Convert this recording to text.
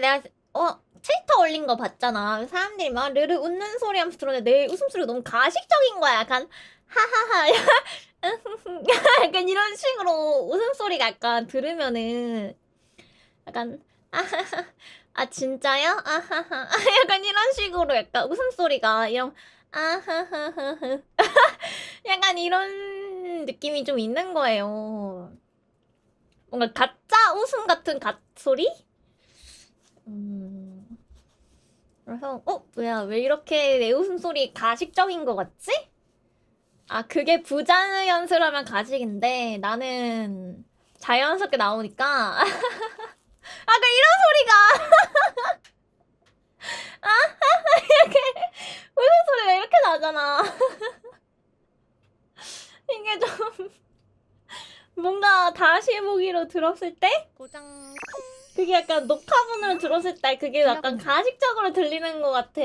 내가 어 트위터 올린 거 봤잖아. 사람들이 막 르르 웃는 소리 하면서 들었는데 내 웃음소리가 너무 가식적인 거야. 약간 하하하 약간 이런 식으로 웃음소리가 약간 들으면은 약간 아하하 아 진짜요? 아하하 약간 이런 식으로 약간 웃음소리가 이런 아하하하 약간 이런 느낌이 좀 있는 거예요. 뭔가 가짜 웃음 같은 갓소리? 음. 그래서 어? 뭐야 왜 이렇게 내 웃음소리 가식적인 거 같지? 아 그게 부자연스러면 가식인데 나는 자연스럽게 나오니까. 아까 이런 소리가. 아 이렇게 웃음 소리가 이렇게 나잖아. 이게 좀 뭔가 다시 해보기로 들었을 때? 고장 그게 약간 녹화본으로 들었을 때 그게 약간 가식적으로 들리는 것 같아.